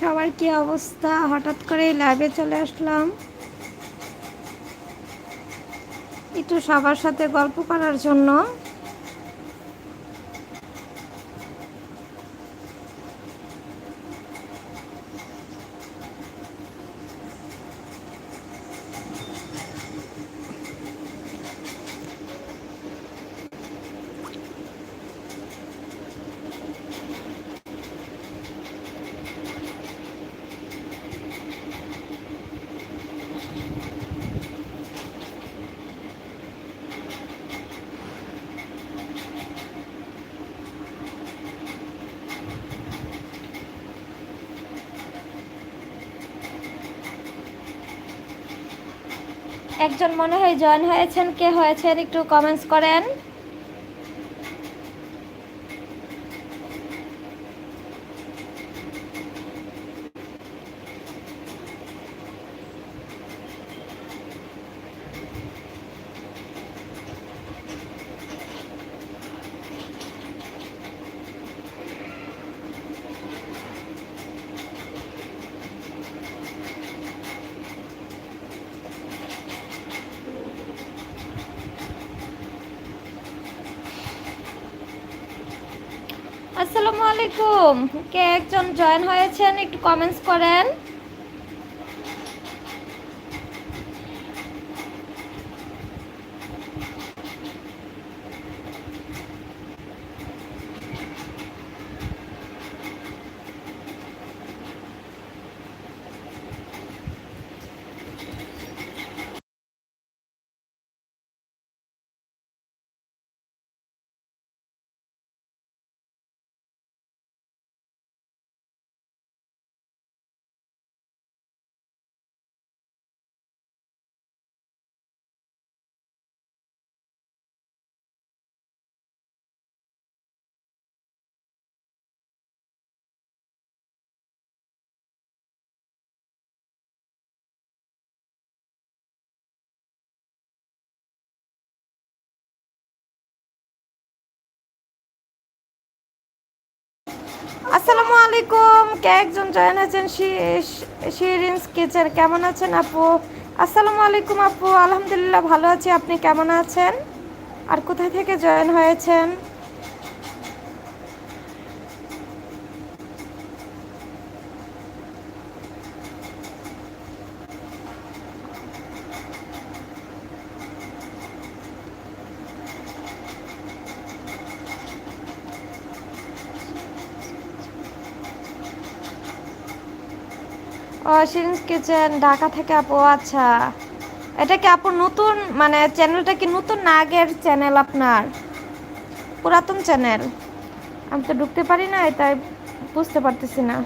সবার কি অবস্থা? হঠাৎ করে লাইভে চলে আসলাম। একটু সবার সাথে গল্প করার জন্য। একজন মনে হয় জয়েন হয়েছেন কে হয়েছেন একটু কমেন্টস করেন। আসসালামু আলাইকুম। কে একজন জয়েন হয়েছেন একটু কমেন্টস করেন। আসসালামু আলাইকুম। কে একজন জয়েন আছেন? শিরিনস কিচেন, কেমন আছেন আপু? আসসালামু আলাইকুম আপু। আলহামদুলিল্লাহ ভালো আছি। আপনি কেমন আছেন? আর কোথা থেকে জয়েন হয়েছেন? ও শিরিন্স কিচেন, ঢাকা থেকে আপু আচ্ছা। এটা কি আপু নতুন? মানে চ্যানেলটা কি নতুন না আগের চ্যানেল আপনার? পুরাতন চ্যানেল আমি তো ঢুকতে পারি না তাই বুঝতে পারতেছি না।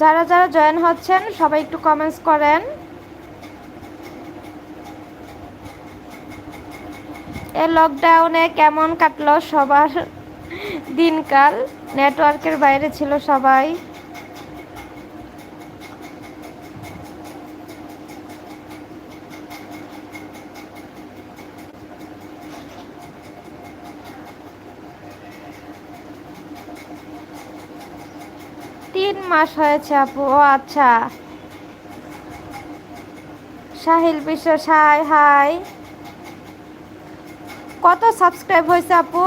যারা যারা জয়েন হচ্ছেন, সবাই একটু কমেন্টস করেন। লকডাউনে কেমন কাটলো সবার দিনকাল? নেটওয়ার্কের বাইরে ছিল সবাই। তিন মাস হয়েছে আপু, ও আচ্ছা। সাহিল বিশ্ব, সাই, হাই। কত সাবস্ক্রাইব হয়েছে আপু?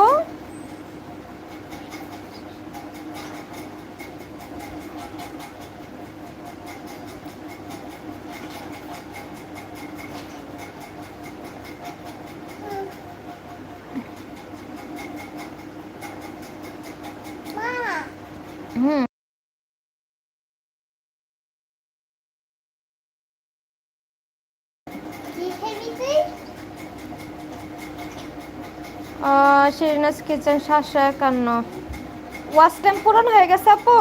শিরিনাস কিচেন সাতশো একান্ন। ওয়াশ টাইম পূরণ হয়ে গেছে আপু।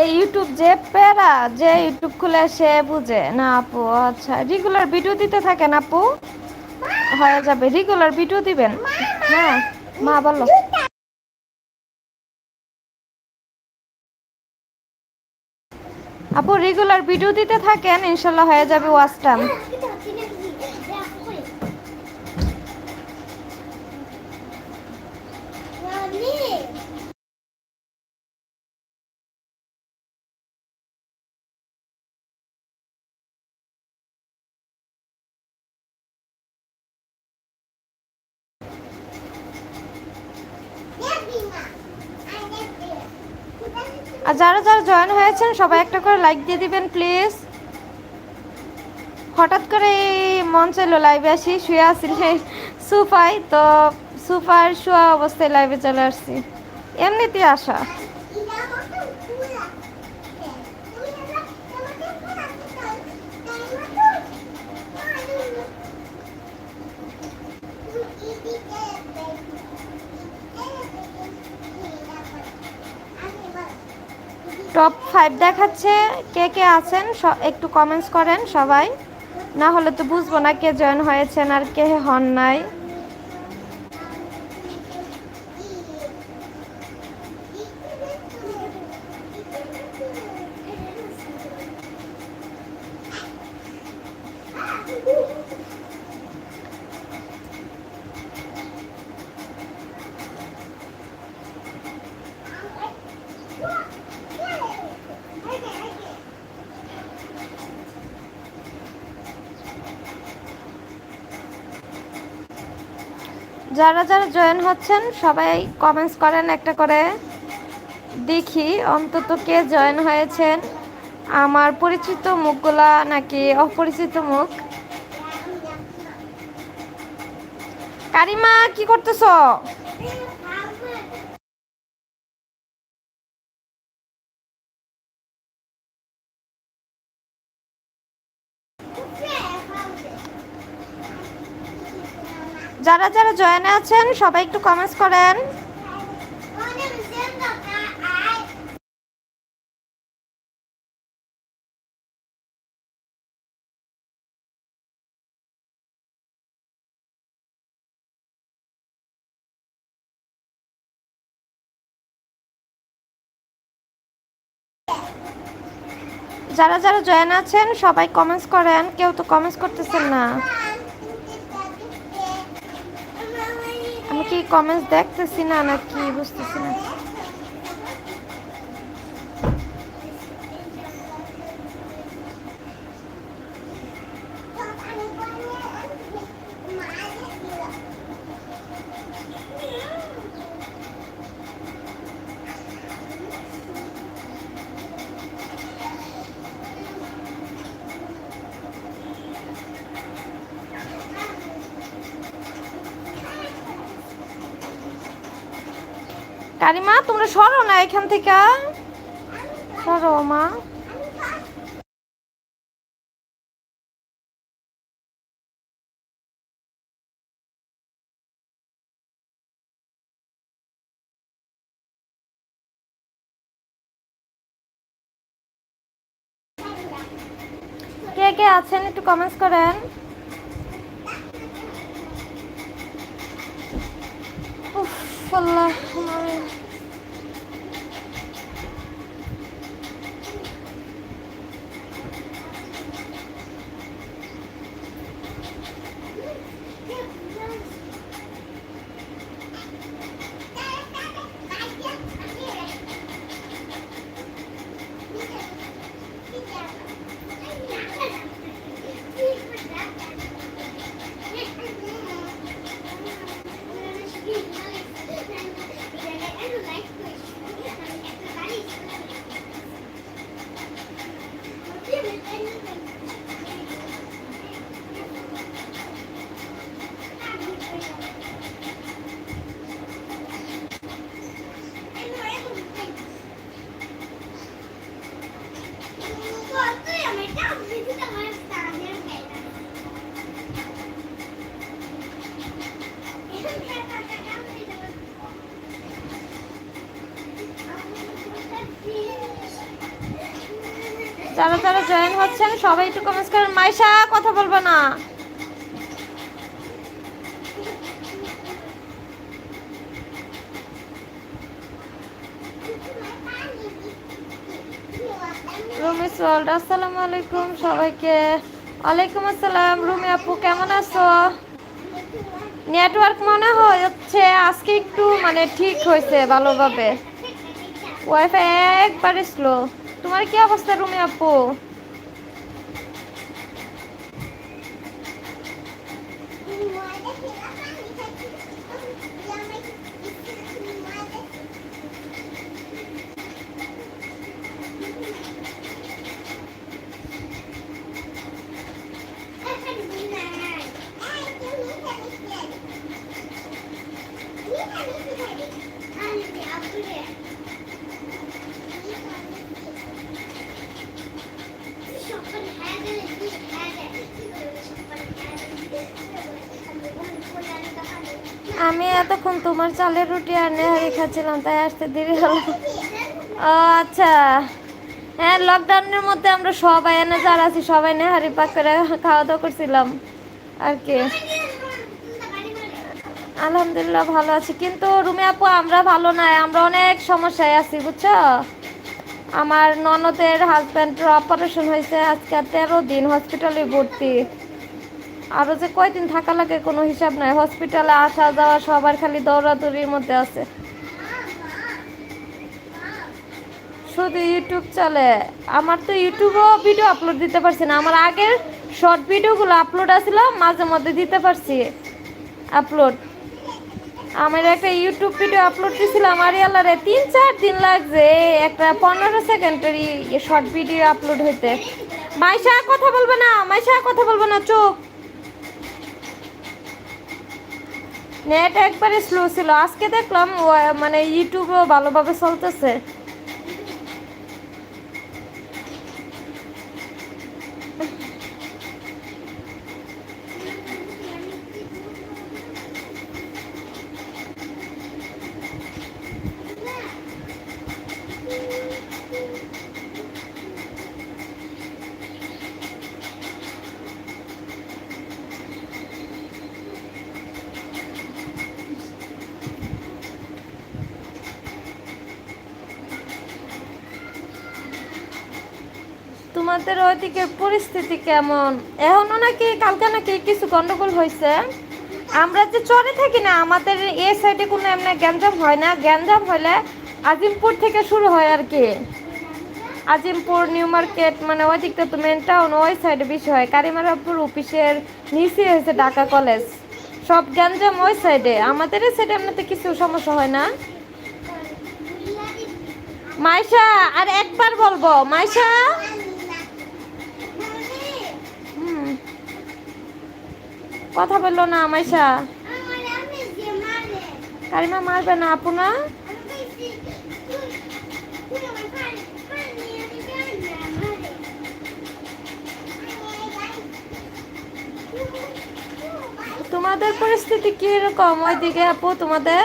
এই ইউটিউব যে প্যারা যে ইউটিউব খুলে সে বুঝে। না আপু আচ্ছা রেগুলার ভিডিও দিতে থাকেন আপু? হয়ে যাবে রেগুলার ভিডিও দিবেন। হ্যাঁ মা বলো। আপু রেগুলার ভিডিও দিতে থাকেন, ইনশাল্লাহ হয়ে যাবে ওয়াচ আর যারা যারা জয়েন হয়েছেন, সবাই একটা করে লাইক দিয়ে দিবেন প্লিজ হঠাৎ করে মঞ্চ এলো লাইভে আসি, শুয়ে আসি সুফাই, তো সুফার শোয়া অবস্থায় লাইভে চলে আসছি। এমনিতে আসা। টপ ফাইভ দেখাচ্ছে কে কে আছেন? একটু কমেন্টস করেন সবাই। না হলে তো বুঝব না কে জয়েন হয়েছেন আর কে হন নাই। যারা যারা জয়েন হচ্ছেন, সবাই কমেন্টস করেন একটা করে। দেখি অন্তত কে জয়েন হয়েছেন। আমার পরিচিত মুখগুলা নাকি অপরিচিত মুখ? কারিমা, কি করতেছ? যারা যারা জয়েনে আছেন, সবাই একটু কমেন্টস করেন। যারা যারা জয়েন আছেন, সবাই কমেন্টস করেন। কেউ তো কমেন্টস করতেছেন না। কি কমেন্টস দেখতেছি না নাকি বুঝতেছি না। কারিমা তোমরা সরো না এখান থেকে। সরো মা। কে কে আছেন একটু কমেন্টস করেন। 困了。妈呀 যারা যারা জয়েন হচ্ছেন, সবাই একটু কমেন্টস করেন। মাইশা, কথা বলব না। রুমিস ওয়ার্ল্ড আসসালামু আলাইকুম সবাইকে। ওয়ালাইকুম আসসালাম, রুমি আপু, কেমন আছো? নেটওয়ার্ক মনে হচ্ছে আজকে একটু মানে ঠিক হয়েছে ভালোভাবে। ওয়াইফাই একবারে স্লো তোমার কি অবস্থা রুমি আপু? আমি এতক্ষণ তোমার চালের রুটি আর নেহারি খাচ্ছিলাম, তাই আসতে দেরি হলো। ও আচ্ছা। হ্যাঁ লকডাউনের মধ্যে আমরা সবাই এনে যারা আছি, সবাই নেহারি পাক করে খাওয়া দাওয়া করছিলাম। আর কি। আলহামদুলিল্লাহ ভালো আছি। কিন্তু রুমে আপু, আমরা ভালো নাই, আমরা অনেক সমস্যায় আছি, বুঝছ? আমার ননদের হাজব্যান্ডের অপারেশন হয়েছে, আজকে তেরো দিন হসপিটালে ভর্তি। আরও যে কয়দিন থাকা লাগে কোনো হিসাব নাই। হসপিটালে আসা যাওয়া সবার খালি দৌড়াদৌড়ির মধ্যে আছে। শুধু ইউটিউব চলে। আমার তো ইউটিউবেও ভিডিও আপলোড দিতে পারছি না। আমার আগের শর্ট ভিডিওগুলো আপলোড আসছিল মাঝে মধ্যে দিতে পারছি আপলোড আমার একটা ইউটিউব ভিডিও আপলোড দিয়েছিলাম আরিয়ালারে তিন চার দিন লাগছে। একটা পনেরো সেকেন্ডের শর্ট ভিডিও আপলোড হইতে। মাইশা কথা বলবে না, মাইশা কথা বলবে না চোখ নেট একবারে স্লো ছিল। আজকে দেখলাম মানে ইউটিউবও ভালোভাবে চলতেছে। তোমাদের ওইদিকে পরিস্থিতি কেমন? এখনও নাকি, কালকে নাকি কিছু গন্ডগোল হয়েছে। আমরা যে চরে থাকি না, আমাদের এ সাইডে কোনো এমনি গ্যাঞ্জাম হয় না। গ্যাঞ্জাম হলে আজিমপুর থেকে শুরু হয় আর কি। আজিমপুর, নিউ মার্কেট মানে ওই দিকটা তো মেন টাউন ওই সাইডে বেশি হয়। কারিমারাপুর অফিসের নিচে হয়েছে ঢাকা কলেজ। সব গ্যাঞ্জাম ওই সাইডে আমাদের এই সাইডে এমনিতে কিছু সমস্যা হয় না। মাইশা, আর একবার বলব, মাইশা! কথা বলল না আমাইশা কারিমা মারবে না, আপু না? তোমাদের পরিস্থিতি কি রকম ওইদিকে, আপু, তোমাদের?